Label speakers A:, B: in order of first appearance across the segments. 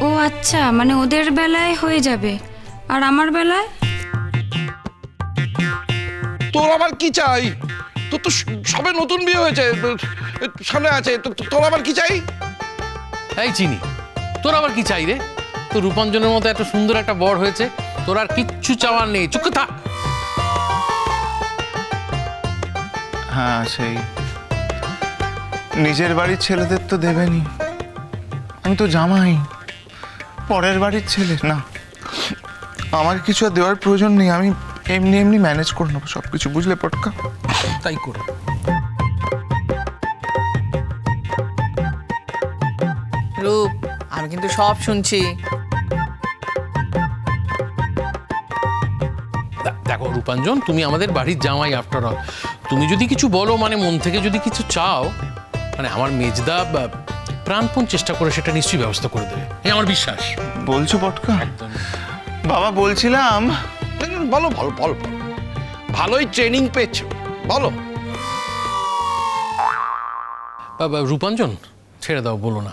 A: ও আচ্ছা মানে ওদের বেলায় হয়ে যাবে। আর আমার বেলায়?
B: তোর আবার কি চাই? তোর তো সবে নতুন বিয়ে হয়েছে সামনে আছে তো- তো- তোর আবার কি চাই?
C: এই চিনি তোর আবার কি চাই রে? তোর রূপাঞ্জনের মতো এত সুন্দর একটা বর হয়েছে তোর আর কিচ্ছু চাওয়ার নেই চুপ করে থাক।
D: হ্যাঁ সেই। নিজের বাড়ির ছেলেদের তো দেবেনি আমি তো জামাই। পরের বাড়ির ছেলে। না। আমার কিছু আর দেওয়ার প্রয়োজন নেই। আমি এমনি এমনি ম্যানেজ করে নেব সব কিছু বুঝলে পটকা?
C: তাই করো।
E: রূপ আমি কিন্তু সব শুনছি।
C: দেখো রূপাঞ্জন তুমি আমাদের বাড়ির জামাই আফটার অল তুমি যদি কিছু বলো মানে মন থেকে যদি কিছু চাও মানে আমার মেজদা প্রাণপণ চেষ্টা করে সেটা নিশ্চয়ই ব্যবস্থা করে দেবে। এই আমার বিশ্বাস।
D: বলছো পটকা বাবা বলছিলাম।
B: বলো বলো বলো। ভালোই ট্রেনিং পেয়েছ। বলো।
C: বা, বা, রূপাঞ্জন ছেড়ে দাও বলো না।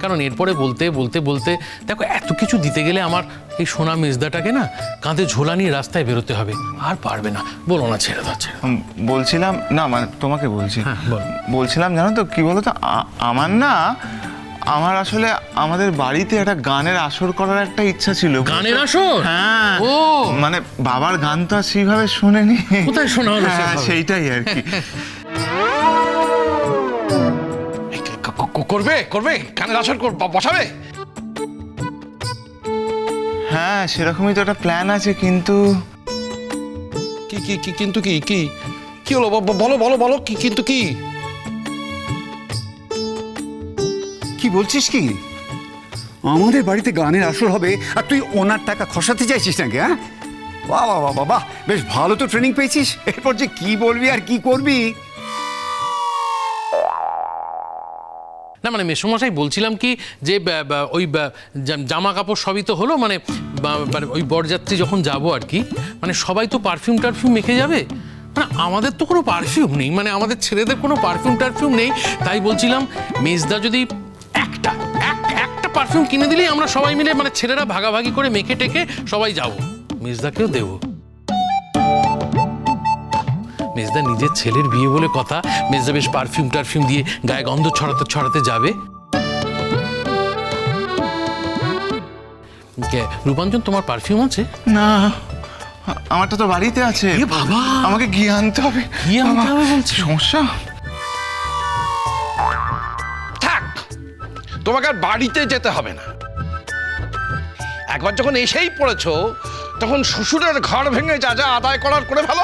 C: কারণ এরপরে বলতে বলতে বলতে দেখো এত কিছু দিতে গেলে আমার এই সোনা মেজদাটাকে না কাঁধে ঝোলা নিয়ে রাস্তায় বেরোতে হবে। আর পারবে না। বলো না ছেড়ে দাও ছেড়ে
D: বলছিলাম না মানে তোমাকে বলছি।
C: হ্যাঁ,
D: বলছিলাম জানো তো কি বলো তো আমার না আমার আসলে আমাদের বাড়িতে একটা গানের আসর করার একটা ইচ্ছা ছিল।
C: গানের আসর?
D: হ্যাঁ।
C: ও।
D: মানে বাবার গান তো আর সেইভাবে শোনেনি।
C: কোথায় শোনা হলো
D: হ্যাঁ, সেইটাই আর কি।
B: করবে করবে কানের আসর কর- বসাবে?
D: হ্যাঁ সেরকমই তো একটা প্ল্যান আছে কিন্তু
B: কি কি কি কিন্তু কি কি কি হলো? বলো বলো বলো কি কিন্তু কি?
F: বলছিস কি? আমাদের বাড়িতে গানের আসর হবে আর তুই ওনার টাকা খসাতে চাইছিস নাকি হ্যাঁ? বাহ বাহ বাহ বেশ ভালো তো ট্রেনিং পেয়েছিস। এরপর যে কি বলবি আর কি করবি?
C: না মানে মেসমশাই বলছিলাম কি যে বা- বা, ওই জামা কাপড় সবই তো হলো মানে মানে ওই বরযাত্রী যখন যাব আর কি মানে সবাই তো পারফিউম টারফিউম মেখে যাবে? মানে আমাদের তো কোনো পারফিউম নেই মানে আমাদের ছেলেদের কোনো পারফিউম টারফিউম নেই। তাই বলছিলাম মেজদা যদি একটা এক একটা পারফিউম কিনে দিলেই আমরা সবাই মিলে মানে ছেলেরা ভাগাভাগি করে মেখে টেকে সবাই যাব। মেজদাকেও দেবো। মেজদা নিজের ছেলের বিয়ে বলে কথা মেজদা বেশ পারফিউম টারফিউম দিয়ে গায়ে গন্ধ ছড়াতে ছড়াতে যাবে। কে, রূপাঞ্জন তোমার পারফিউম আছে?
D: না আমারটা তো বাড়িতে আছে।
C: বাবা!
D: আমাকে গিয়ে আনতে হবে।
C: গিয়ে আনতে হবে বলছো?
D: সমস্যা?
B: তোমাকে আর বাড়িতে যেতে হবে না। একবার যখন এসেই পড়েছো তখন শ্বশুরের ঘর ভেঙে যা যা আদায় করার করে ফেলো।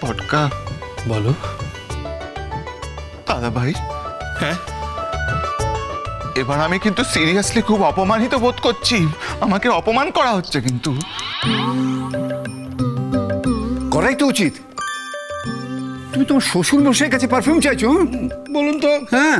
D: পটকা।
C: বলো।
D: দাদা ভাই। হ্যাঁ? এবার আমি কিন্তু সিরিয়াসলি খুব অপমানিত বোধ করছি। আমাকে অপমান করা হচ্ছে কিন্তু।
F: করাই তো উচিত। তুমি তোমার শ্বশুর মশাইয়ের কাছে পারফিউম চাইছো?
B: বলুন তো।
F: হ্যাঁ।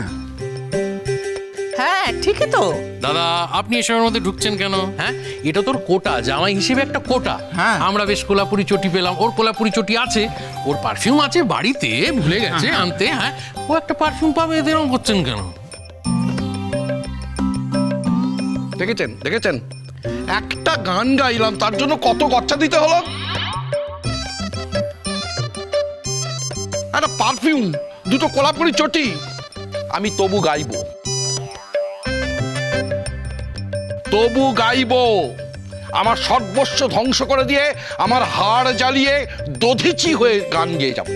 E: হ্যাঁ ঠিকই তো।
C: দাদা আপনি এসবের মধ্যে ঢুকছেন কেন? হ্যাঁ? এটা তোর কোটা জামাই হিসেবে একটা কোটা।
D: হ্যাঁ।
C: আমরা বেশ কোলাপুরি চটি পেলাম। ওর কোলাপুরি চটি আছে ওর পারফিউম আছে বাড়িতে ভুলে গেছে আনতে হ্যাঁ? ও একটা পারফিউম পাবে এদের করছেন কেন?
B: দেখেছেন দেখেছেন? একটা গান গাইলাম তার জন্য কত গচ্চা দিতে হলো? একটা পারফিউম দুটো কোলাপুরি চটি। আমি তবু গাইবো। তবু গাইবো। আমার সর্বস্ব ধ্বংস করে দিয়ে আমার হাড় জ্বালিয়ে দধিচি হয়ে গান গেয়ে যাব।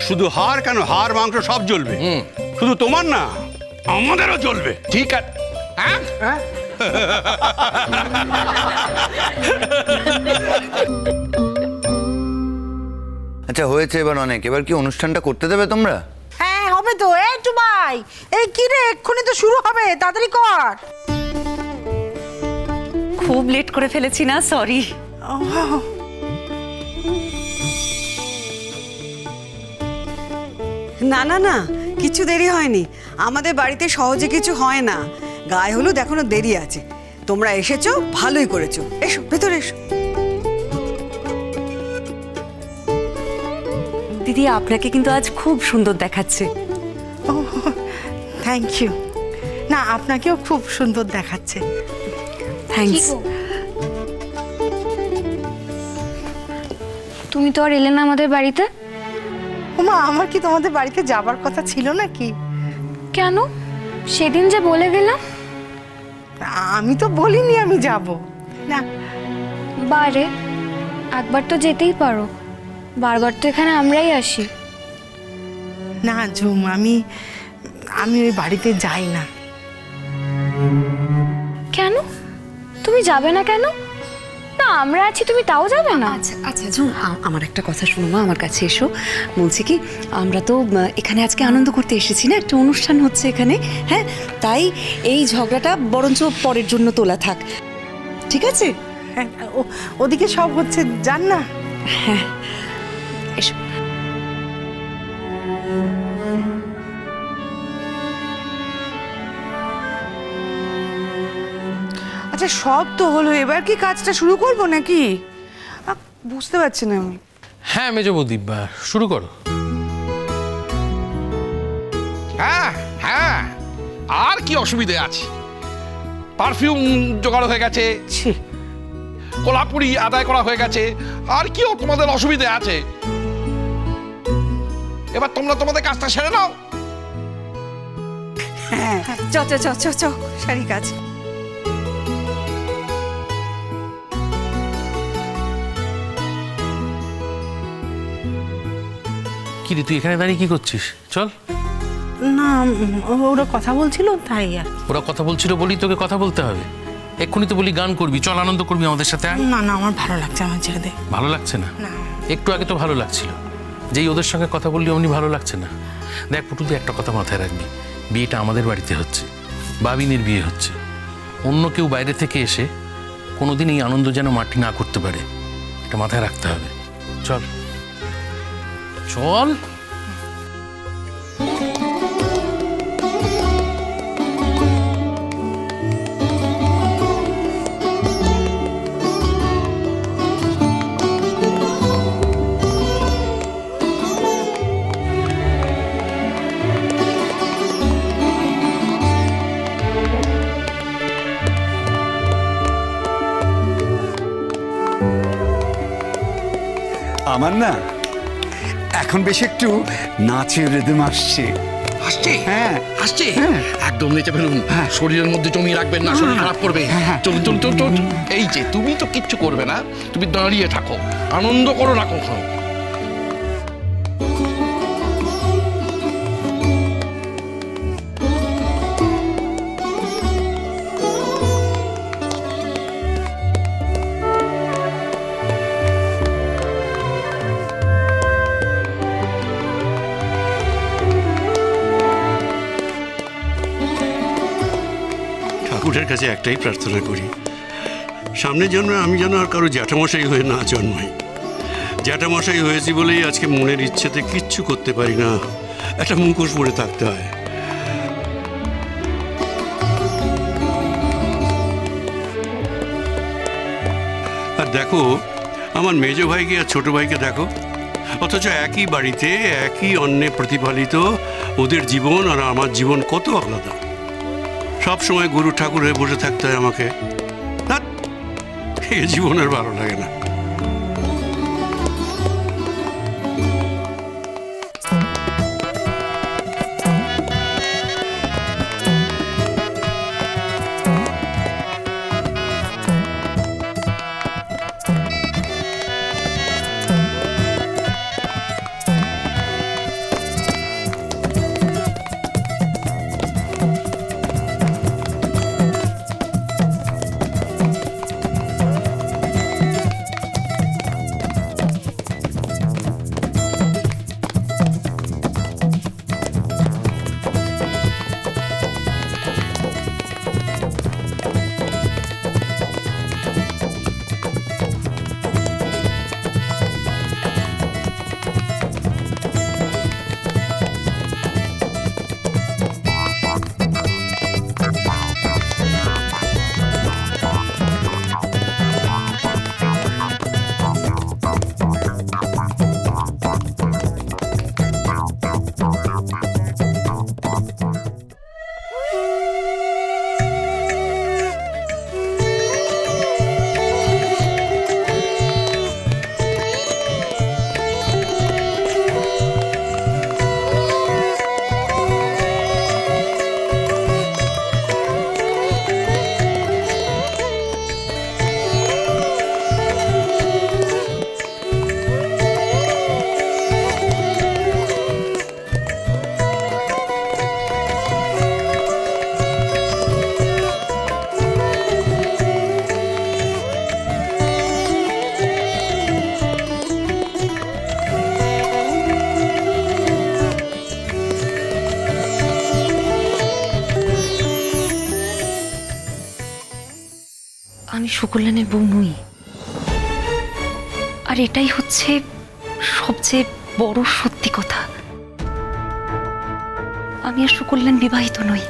G: শুধু হাড় কেন? হাড় মাংস সব জ্বলবে। শুধু তোমার না আমাদেরও জ্বলবে।
B: ঠিক আছে। হ্যাঁ?
H: আচ্ছা হয়েছে এবার অনেক। এবার কি অনুষ্ঠানটা করতে দেবে তোমরা?
I: হ্যাঁ হবে তো। এই তো ভাই এই কি রে? এক্ষুনি তো শুরু হবে। তাড়াতাড়ি কর।
J: খুব লেট করে ফেলেছি না? সরি
K: না না না কিছু দেরি হয়নি। আমাদের বাড়িতে সহজে কিছু হয় না। গায়ে হলুদ এখনও দেরি আছে। তোমরা এসেছ ভালোই করেছ। এসো ভেতরে এসো।
J: দিদি আপনাকে কিন্তু আজ খুব সুন্দর দেখাচ্ছে।
I: ও থ্যাংক ইউ না আপনাকেও খুব সুন্দর দেখাচ্ছে।
J: থ্যাঙ্কস
A: তুমি তো আর এলে না আমাদের বাড়িতে?
I: ওমা আমার কি তোমাদের বাড়িতে যাবার কথা ছিল নাকি?
A: কেন? সেদিন যে বলে গেলাম?
I: আমি তো বলিনি আমি যাব। না।
A: বারে একবার তো যেতেই পারো। বারবার তো এখানে আমরাই আসি।
I: না ঝুম আমি আমি ওই বাড়িতে যাই না।
A: কেন? তুমি যাবে না কেন? না আমরা আছি তুমি তাও যাবে না।
J: আচ্ছা আচ্ছা ঝুম আ- আমার একটা কথা শোনো মা আমার কাছে এসো। বলছি কি আমরা তো আহ, এখানে আজকে আনন্দ করতে এসেছি না? একটা অনুষ্ঠান হচ্ছে এখানে হ্যাঁ? তাই এই ঝগড়াটা বরঞ্চ পরের জন্য তোলা থাক। ঠিক আছে?
I: হ্যাঁ, ও- ওদিকে সব হচ্ছে জান না। সব তো হলো এবার কি কাজটা শুরু করব নাকি? বুঝতে পারছি না আমি।
C: হ্যাঁ মেজ বা, শুরু করো।
B: হ্যাঁ হ্যাঁ আর কি অসুবিধে আছে? পারফিউম জোগাড় হয়ে গেছে।
I: ছি।
B: কোলাপুরি আদায় করা হয়ে গেছে। আর কি তোমাদের অসুবিধে আছে? এবার তোমরা তোমাদের কাজটা সেরে নাও।
I: হ্যাঁ চ চ চ চ চ সারি কাজ।
C: কি রে তুই এখানে দাঁড়িয়ে কি করছিস? চল।
I: না ওরা কথা বলছিল তাই আর।
C: ওরা কথা বলছিল বলি তোকে কথা বলতে হবে। এক্ষুনি তো বলি গান করবি। চল আনন্দ করবি আমাদের সাথে।
I: না না আমার ভালো লাগছে আমার ছেড়ে দে।
C: ভালো লাগছে না? একটু আগে তো ভালো লাগছিল। যেই ওদের সঙ্গে কথা বললি অমনি ভালো লাগছে না। দেখ পুটু তুই একটা কথা মাথায় রাখবি। বিয়েটা আমাদের বাড়িতে হচ্ছে। বাবিনের বিয়ে হচ্ছে। অন্য কেউ বাইরে থেকে এসে কোনোদিন এই আনন্দ যেন মাটি না করতে পারে। এটা মাথায় রাখতে হবে। চল। চল।
F: আমার না এখন বেশ একটু নাচের রেদম আসছে
B: আসছে
F: হ্যাঁ।
B: আসছে
F: হ্যাঁ।
B: একদম নেচে ফেলুন
F: হ্যাঁ।
B: শরীরের মধ্যে জমিয়ে রাখবেন না শরীর খারাপ করবে
F: হ্যাঁ, হ্যাঁ।
B: চল চলুন চলুন চলুন। এই যে তুমি তো কিচ্ছু করবে না তুমি দাঁড়িয়ে থাকো আনন্দ করো না কখনো
G: কাছে একটাই প্রার্থনা করি। সামনের জন্মে আমি যেন আর কারও জ্যাঠামশাই হয়ে না জন্মাই। জ্যাঠামশাই হয়েছি বলেই আজকে মনের ইচ্ছেতে কিচ্ছু করতে পারি না। একটা মুখোশ পরে থাকতে হয়। আর দেখো, আমার মেজ ভাইকে আর ছোট ভাইকে দেখো। অথচ একই বাড়িতে, একই অন্নে প্রতিপালিত ওদের জীবন আর আমার জীবন কত আলাদা। সব সময় গুরু ঠাকুর হয়ে বসে থাকতে হয় আমাকে। জীবনের ভালো লাগে না।
J: সুকল্যাণের বউ নই। আর এটাই হচ্ছে সবচেয়ে বড় সত্যি কথা। আমি আর সুকল্যাণ বিবাহিত নই।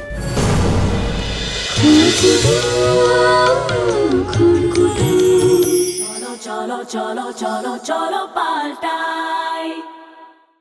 L: cholo, cholo, cholo, cholo, paltai.